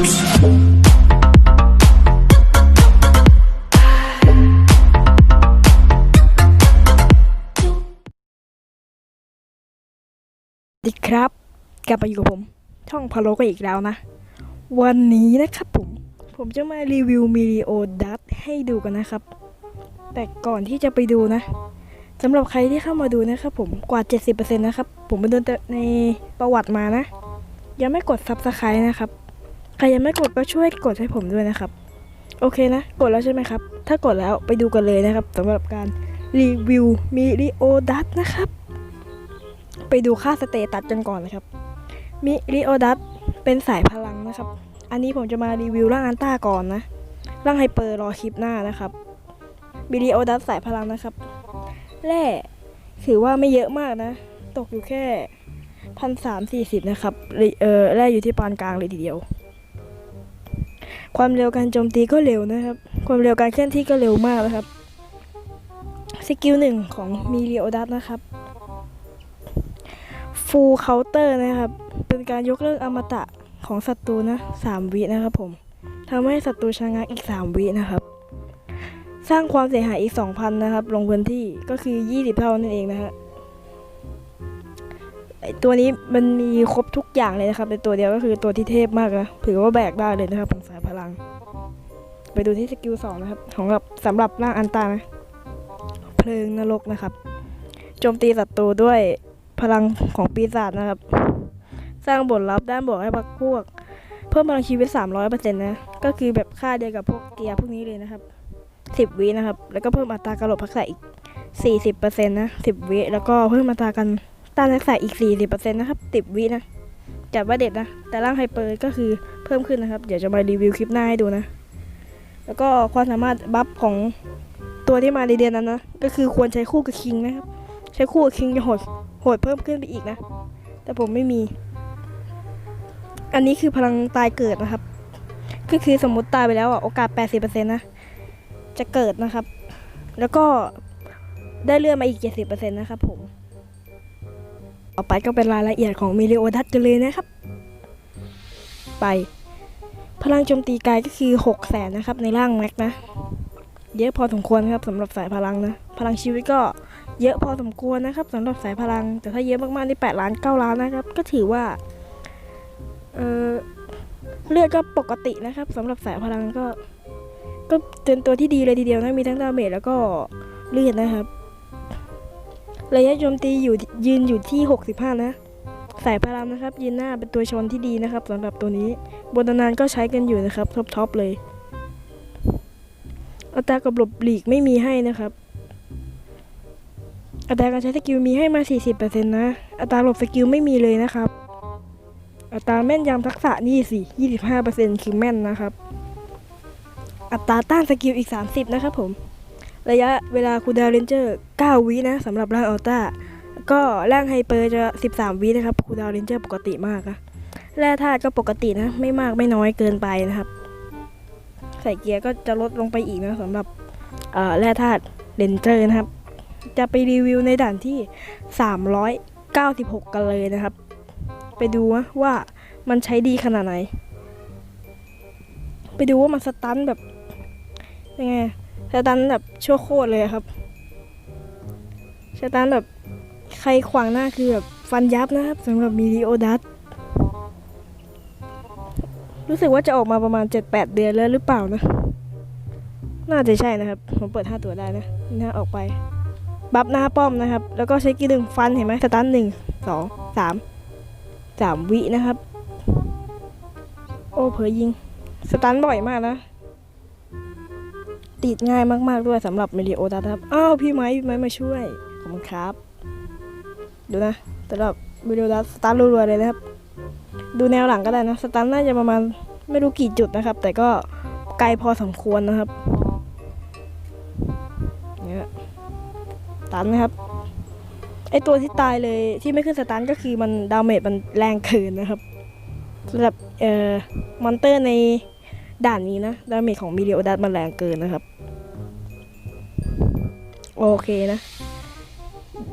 สวัสดีครับกลับมาอยู่กับผม ช่องพะโลกันอีกแล้วนะ วันนี้นะครับผม ผมจะมารีวิวมิริโอดัตให้ดูกันนะครับ แต่ก่อนที่จะไปดูนะสำหรับใครที่เข้ามาดูนะครับผมกว่า 70%นะครับ ผมไปดูในประวัติมานะ ยังไม่กด Subscribe นะครับ ใครยังไม่กดก็ช่วยกดให้ผมด้วยนะครับ โอเคนะ กดแล้วใช่ไหมครับ ถ้ากดแล้วไปดูกันเลยนะครับสำหรับการรีวิวมิริโอดัตนะครับ ไปดูค่าสเตตัสกันก่อนนะครับมิริโอดัตเป็นสายพลังนะครับ อันนี้ผมจะมารีวิวร่างอันต้าก่อนนะร่างไฮเปอร์รอคลิปหน้านะครับมิริโอดัตสายพลังนะครับแร่ถือว่าไม่เยอะมากนะ ตกอยู่แค่พันสามสี่สิบนะครับเออแร่อยู่ที่ปานกลางเลยทีเดียว ความเร็วการโจมตีก็เร็วนะครับ ความเร็วการเคลื่อนที่ก็เร็วมากนะครับ สกิลหนึ่งของมิริโอดัตนะครับฟูลเคาน์เตอร์นะครับ เป็นการยกเลิกอมตะของศัตรูนะสามวินะครับผมทำให้ศัตรูชะงักอีก 3 วินะครับ สร้างความเสียหายอีก 2,000 นะครับ ลงพื้นที่ก็คือ 20 เท่านั่นเองนะฮะไอตัวนี้มันมีครบทุกอย่างเลยนะครับในตัวเดียวก็คือตัวที่เทพมากนะถือว่าแบกได้เลยนะครับของสายพลัง ไปดูที่สกิลสองนะครับของกับสำหรับร่างอันตานะเพลิงนรกนะครับโจมตีศัตรูด้วยพลังของปีศาจนะครับ สร้างบทลับด้านบวกให้พรรคพวก เพิ่มพลังชีวิต 300%นะก็คือแบบค่าเดียวกับพวกเกียร์พวกนี้เลยนะครับ10วินะครับ แล้วก็เพิ่มอัตราการหลบทักษะอีก 40%นะ10วิแล้วก็เพิ่มอัตราการต้านทักษะอีก 40%นะครับ10วินะ จัดว่าเด็ดนะ แต่ร่างไฮเปอร์ก็คือเพิ่มขึ้นนะครับ เดี๋ยวจะมารีวิวคลิปหน้าให้ดูนะ แล้วก็ความสามารถบัฟของตัวที่มาในเดือนนั้นนะ ก็คือควรใช้คู่กับคิงนะครับ ใช้คู่กับคิงจะโหดโหดเพิ่มขึ้นไปอีกนะ แต่ผมไม่มี อันนี้คือพลังตายเกิดนะครับ ก็คือสมมติตายไปแล้วอะโอกาส 80%นะ จะเกิดนะครับ แล้วก็ได้เลื่อนมาอีก 70%นะครับผม ต่อไปก็เป็นรายละเอียดของมิลิโอดัตกันเลยนะครับ ไป พลังโจมตีกายก็คือ6 0แสนนะครับ ในร่างแม็กนะ เยอะพอสมควรครับสำหรับสายพลังนะ พลังชีวิตก็เยอะพอสมควรนะครับสำหรับสายพลัง แต่ถ้าเยอะมากๆนี่8ล้าน9ล้านนะครับ ก็ถือว่า เออเลือดก็ปกตินะครับสำหรับสายพลังก็ ก็เป็นตัวที่ดีเลยทีเดียวนะมีทั้งดาเมจแล้วก็เลือดนะครับ ระยะโจมตีอยู่ยืนอยู่ที่ 65 นะ สายพลังนะครับ ยืนหน้าเป็นตัวชนที่ดีนะครับสำหรับตัวนี้บนนานก็ใช้กันอยู่นะครับท็อปๆเลยอัตรากับหลบหลีกไม่มีให้นะครับอัตราการใช้สกิลมีให้มา 40%นะ อัตราหลบสกิลไม่มีเลยนะครับ อัตราแม่นยำทักษะนี่สิ 25%คือแม่นนะครับ อัตราต้านสกิลอีก 30 นะครับผม ระยะเวลาคูดาวเรนเจอร์ 9 วินะสำหรับร่างอัลต้าก็ร่างไฮเปอร์จะ 13 วินะครับคูดาวเรนเจอร์ปกติมากนะแร่ธาตุก็ปกตินะ ไม่มากไม่น้อยเกินไปนะครับ ใส่เกียร์ก็จะลดลงไปอีกนะสำหรับแร่ธาตุเรนเจอร์นะครับ จะไปรีวิวในด่านที่ 396 กันเลยนะครับ ไปดูนะว่ามันใช้ดีขนาดไหน ไปดูว่ามันสตันแบบยังไง สตันแบบชั่วโคตรเลยครับสตันแบบใครขวางหน้าคือแบบฟันยับนะครับสำหรับมิริโอดัตรู้สึกว่าจะออกมาประมาณ 7-8 เดือนแล้วหรือเปล่านะ น่าจะใช่นะครับ ผมเปิด 5 ตัวได้นะนี่นะออกไป บัฟหน้าป้อมนะครับ แล้วก็ใช้กีดึงฟันเห็นไหมสตันหนึ่งสองสามสามวินะครับ โอ้เผยยิง สตันบ่อยมากนะ ติดง่ายมากๆด้วยสำหรับเมดิโอดัตครับอ้าวพี่ไม้พี่ไม้มาช่วยขอบคุณครับ ดูนะสำหรับเมดิโอดัตสตันรัวๆเลยนะครับ ดูแนวหลังก็ได้นะสตันน่าจะประมาณไม่รู้กี่จุดนะครับ แต่ก็ไกลพอสมควรนะครับเนี่ยตันนะครับไอตัวที่ตายเลยที่ไม่ขึ้นสตันก็คือมันดาเมจมันแรงเกินนะครับสำหรับเอ่อมอนเตอร์ใน ด่านนี้นะ ดาเมจของมิเรียดัตมันแรงเกินนะครับ โอเคนะ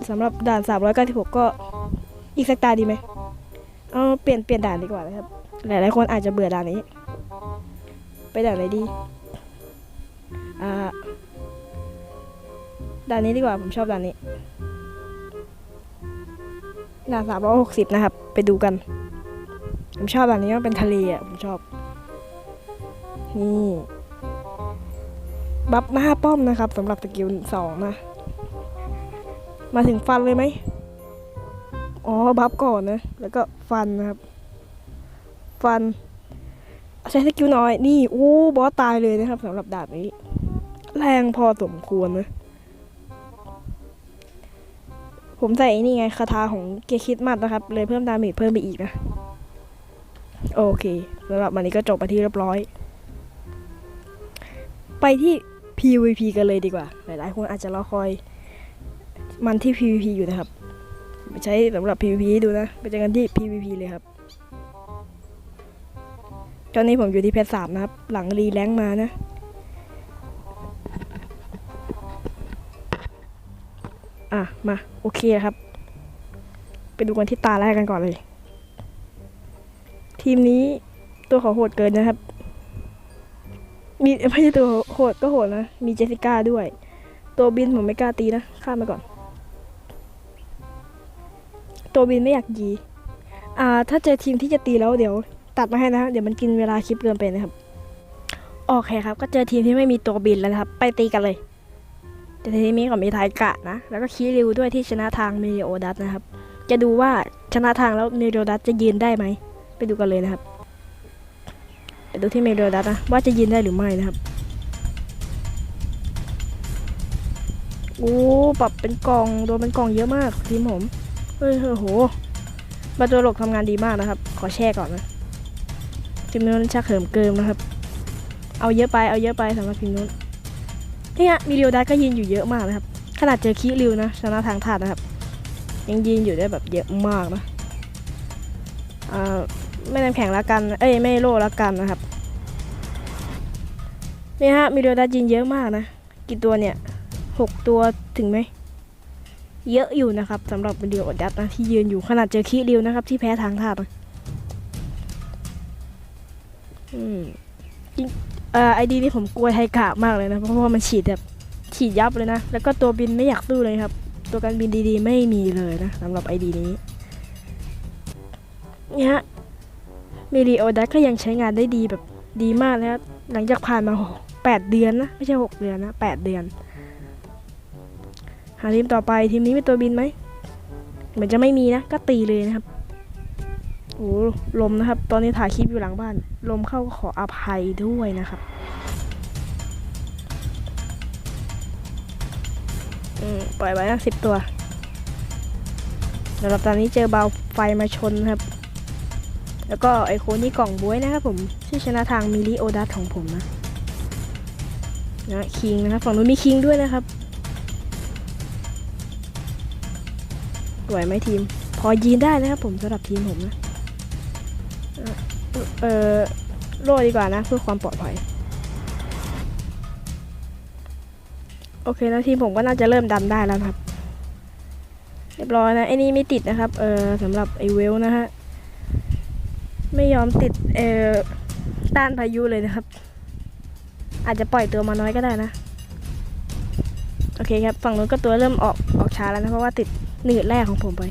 สำหรับด่าน 396 ก็อีกสักตาดีไหมเอาเปลี่ยนเปลี่ยนด่านดีกว่านะครับ หลายๆคนอาจจะเบื่อด่านนี้ ไปด่านไหนดี อ่า ด่านนี้ดีกว่า ผมชอบด่านนี้ ด่านสามร้อยหกสิบนะครับ ไปดูกัน ผมชอบด่านนี้มันเป็นทะเลอะ ผมชอบ นี่บัฟหน้าป้อมนะครับสำหรับสกิลสองนะ มาถึงฟันเลยไหมอ๋อ บัฟก่อนนะ แล้วก็ฟันนะครับ ฟัน ใช้สกิลน้อย นี่โอ้บอสตายเลยนะครับสำหรับดาบนี้ แรงพอสมควรนะ ผมใส่นี่ไงคาถาของเกย์คิดมัดนะครับ เลยเพิ่มดาเมจเพิ่มไปอีกนะ โอเคสำหรับวันนี้ก็จบไปที่เรียบร้อย ไปที่ PVP กันเลยดีกว่า หลายๆ คนอาจจะรอคอย มันที่ PVP อยู่นะครับไปใช้สำหรับ PVP ดูนะไปเจอกันที่ PVP เลยครับตอนนี้ผมอยู่ที่เพชรสามนะครับ หลังรีแรงค์มานะอะ มา โอเคครับ ไปดูกันที่ตาแรกกันก่อนเลย ทีมนี้ตัวเขาโหดเกินนะครับ มีไม่ใช่ตัวโหดก็โหดนะ มีเจสิก้าด้วย ตัวบินผมไม่กล้าตีนะ ข้ามไปก่อน ตัวบินไม่อยากยีอ่า ถ้าเจอทีมที่จะตีแล้วเดี๋ยว ตัดมาให้นะ เดี๋ยวมันกินเวลาคลิปเกินไปนะครับ โอเคครับ ก็เจอทีมที่ไม่มีตัวบินแล้วนะครับ ไปตีกันเลยแต่ทีมนี้ก็มีทายกะนะ แล้วก็คีริวด้วยที่ชนะทางเมโอดัสนะครับ จะดูว่าชนะทางแล้วเมโอดัสจะยืนได้ไหม ไปดูกันเลยนะครับ ดูที่เมริโอดัสนะว่าจะยืนได้หรือไม่นะครับโอ้ปรับเป็นกล่องโดนเป็นกล่องเยอะมากทีมผมเฮ้ยโอ้โหบาตัวหลกทำงานดีมากนะครับ ขอแช่ก่อนนะทีมนู้นชักเหิมเกิมนะครับ เอาเยอะไปเอาเยอะไปสำหรับทีมนู้นเนี่ยมีเรียวดัสก็ยืนอยู่เยอะมากนะครับ ขนาดเจอคีริวนะชนะทางถาดนะครับ ยังยืนอยู่ได้แบบเยอะมากนะอ่า ไม่น้ำแข็งละกัน เอ้ยไม่โลละกันนะครับนี่ฮะมีเรียวดัสยืนเยอะมากนะ กี่ตัวเนี่ยหกตัวถึงไหม เยอะอยู่นะครับสำหรับวิดีโอดัตนะที่ยืนอยู่ขนาดเจอคีริวนะครับ ที่แพ้ทางถาดนะอืมจริงเอ่อไอดีนี่ผมกลัวไทกะมากเลยนะเพราะว่ามันฉีดแบบฉีดยับเลยนะ แล้วก็ตัวบินไม่อยากสู้เลยครับ ตัวการบินดีๆ ไม่มีเลยนะสำหรับไอดีนี้เนี่ย มิริโอดัสก็ยังใช้งานได้ดีแบบดีมากนะครับหลังจากผ่านมาแปดเดือนนะ ไม่ใช่หกเดือนนะแปดเดือน หาทีมต่อไปทีมนี้มีตัวบินไหมเหมือนจะไม่มีนะ ก็ตีเลยนะครับโอ้ลมนะครับ ตอนนี้ถ่ายคลิปอยู่หลังบ้าน ลมเข้าก็ขออภัยด้วยนะครับอืมปล่อยไว้นะสิบตัวสำหรับตอนนี้เจอเบาไฟมาชนครับ แล้วก็ไอโคนนี่กล่องบวยนะครับผมชื่อชนะทางมิลิโอดัสของผมนะนะคิงนะครับฝั่งนู้นมีคิงด้วยนะครับไหวไหมทีม พอยืนได้นะครับผมสำหรับทีมผมนะเออโล่ดีกว่านะ เพื่อความปลอดภัย โอเคแล้วทีมผมก็น่าจะเริ่มดันได้แล้วครับ เรียบร้อยนะไอ้นี่ไม่ติดนะครับ เออสำหรับไอเวลนะฮะ ไม่ยอมติดเออต้านพายุเลยนะครับ อาจจะปล่อยตัวมาน้อยก็ได้นะ โอเคครับ ฝั่งนู้นก็ตัวเริ่มออกออกช้าแล้วนะเพราะว่าติดหนืดแรกของผมไป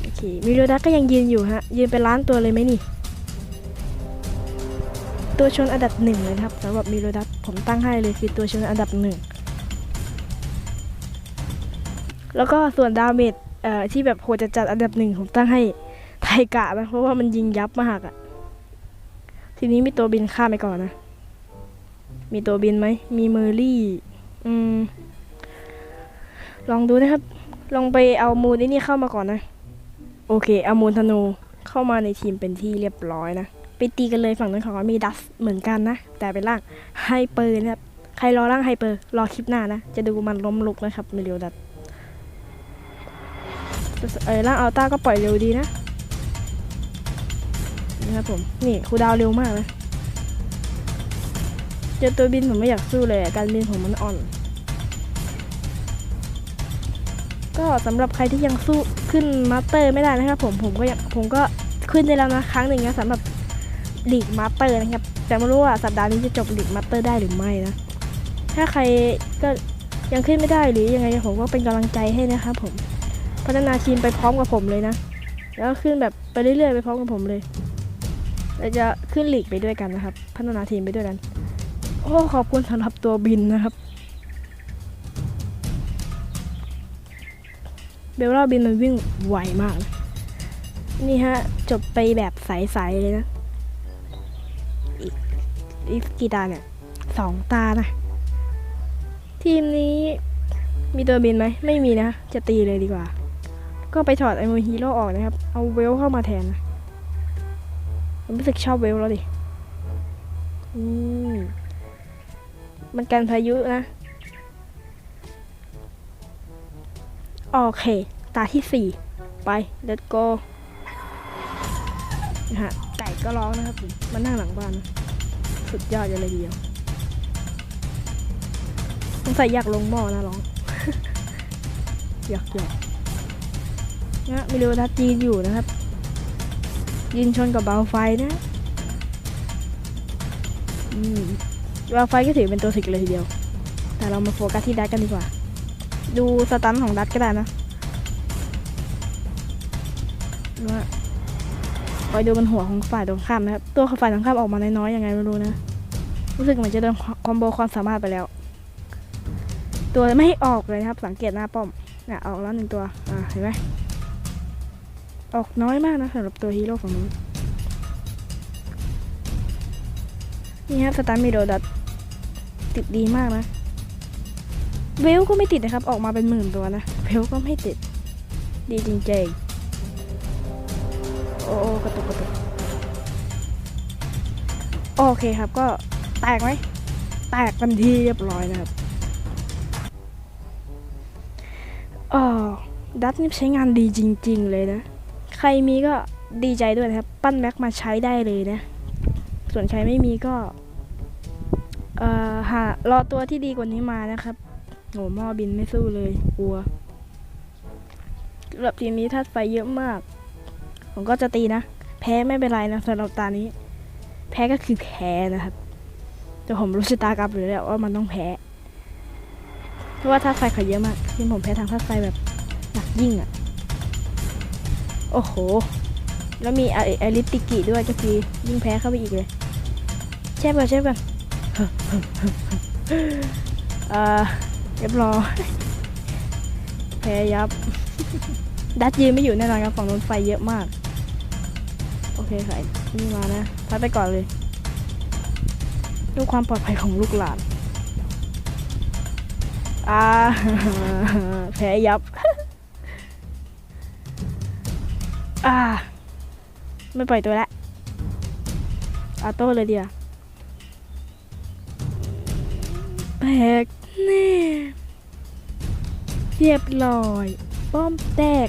โอเค มิโรดัสก็ยังยืนอยู่ฮะ ยืนเป็นล้านตัวเลยไหมนี่ ตัวชนอันดับหนึ่งเลยครับสำหรับมิโรดัสผมตั้งให้เลยคือตัวชนอันดับหนึ่งแล้วก็ส่วนดาเมจเอ่อที่แบบโหดจะจัดอันดับหนึ่งผมตั้งให้ ไทกะนะเพราะว่ามันยิงยับมากอะทีนี้มีตัวบินข้ามไปก่อนนะ มีตัวบินไหม มีเมอร์รี่อืมลองดูนะครับ ลองไปเอามูนไอ้นี่เข้ามาก่อนนะ โอเค เอามูลธนูเข้ามาในทีมเป็นที่เรียบร้อยนะ ไปตีกันเลยฝั่งนั้นเขาก็มีดัสเหมือนกันนะ แต่เป็นร่างไฮเปอร์นะครับ ใครรอร่างไฮเปอร์ รอคลิปหน้านะ จะดูมันล้มลุกนะครับมิเรียวดัสเออร่างอัลต้าก็ปล่อยเร็วดีนะ นะครับผม นี่ครูดาวเร็วมากนะ เจอตัวบินผมไม่อยากสู้เลย การบินผมมันอ่อน ก็สำหรับใครที่ยังสู้ขึ้นมาสเตอร์ไม่ได้นะครับผมผมก็ยังผมก็ขึ้นได้แล้วนะครั้งหนึ่งนะสำหรับลีกมาสเตอร์นะครับแต่ไม่รู้ว่าสัปดาห์นี้จะจบลีกมาสเตอร์ได้หรือไม่นะ ถ้าใครก็ยังขึ้นไม่ได้หรือยังไงผมก็เป็นกำลังใจให้นะครับผมพัฒนาทีมไปพร้อมกับผมเลยนะ แล้วขึ้นแบบไปเรื่อยๆไปพร้อมกับผมเลย เราจะขึ้นหลีกไปด้วยกันนะครับ พัฒนาทีมไปด้วยกัน โอ้ขอบคุณสำหรับตัวบินนะครับ เบลล่าบินมันวิ่งไวมากนะนี่ฮะ จบไปแบบใสๆเลยนะ อีกอีกกี่ตาเนี่ยสองตานะ ทีมนี้มีตัวบินไหม ไม่มีนะ จะตีเลยดีกว่า ก็ไปถอดไอโมฮีโร่ออกนะครับ เอาเวลเข้ามาแทนนะ ผมรู้สึกชอบเวลแล้วดิอืมมันกันพายุนะ โอเค ตาที่สี่ไป let's go นะฮะไก่ก็ร้องนะครับมมันนั่งหลังบ้าน สุดยอดเลยทีเดียวสงสัยอยากลงหม้อนะร้องหยอกหยอกนะมีเรือทัดจีนอยู่นะครับ ยืนชนกับเบาไฟนะอืมเบาไฟก็ถือเป็นตัวสิกเลยทีเดียว แต่เรามาโฟกัสที่ดัตกันดีกว่า ดูสตันของดัตก็ได้นะว่าคอยดูบนหัวของฝ่ายตรงข้ามนะครับ ตัวฝ่ายตรงข้ามออกมาน้อยๆยังไงไม่รู้นะ รู้สึกเหมือนจะโดนคอมโบความสามารถไปแล้ว ตัวไม่ออกเลยครับ สังเกตหน้าป้อมเนี่ยออกแล้วหนึ่งตัว อ่าเห็นไหม ออกน้อยมากนะสำหรับตัวฮีโร่ของนู้นนี่ครับสตาร์มิโดดัตติดดีมากนะเวลก็ไม่ติดนะครับ ออกมาเป็นหมื่นตัวนะเวลก็ไม่ติด ดีจริงๆโอ้โอ้กระตุกกระตุกโอเคครับก็แตกไหมแตกกันทีเรียบร้อยนะครับอ๋อดัตนี่ใช้งานดีจริง ๆ เลยนะ ใครมีก็ดีใจด้วยนะครับ ปั้นแม็กมาใช้ได้เลยนะ ส่วนใครไม่มีก็เอ่อหารอตัวที่ดีกว่านี้มานะครับโหหม้อบินไม่สู้เลยกลัวสำหรับทีมนี้ธาตุไฟเยอะมาก ผมก็จะตีนะ แพ้ไม่เป็นไรนะสำหรับตานี้ แพ้ก็คือแพ้นะครับ แต่ผมรู้ชะตากรรมอยู่แล้วว่ามันต้องแพ้ เพราะว่าธาตุไฟเขาเยอะมาก ทีมผมแพ้ทางธาตุไฟแบบหนักยิ่งอะ่ะ โอ้โห แล้วมีไอไอริติกิด้วยก็คือยิ่งแพ้เข้าไปอีกเลยเช่ป่ะเช่ป่ะเอ่อเรียบร้อยแพ้ยับ ดัดยืนไม่อยู่แน่นอนครับฝั่งโน้นไฟเยอะมาก โอเคค่ะนี่มานะพัดไปก่อนเลยดูความปลอดภัยของลูกหลานอ่าแพ้ยับ อ่า ไม่ปล่อยตัวล้วอาโต้เลยเดียวาแบกแน่เรียบร้อย ป้อมแตก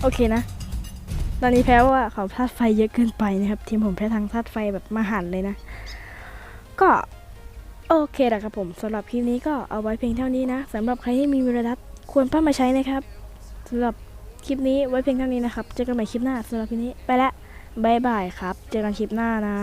โอเคนะ ตอนนี้แพ้ว่าเขาธาตุไฟเยอะเกินไปนะครับ ทีมผมแพ้ทางธาตุไฟแบบมหันเลยนะ ก็โอเคนะครับผมสำหรับคลิปนี้ก็เอาไว้เพียงเท่านี้นะสำหรับใครที่มีวิรดัตควรป้ามาใช้นะครับสำหรับ คลิปนี้ไว้เพียงเท่านี้นะครับ เจอกันใหม่คลิปหน้าสำหรับคลิปนี้ไปละบายบายครับ เจอกันคลิปหน้านะ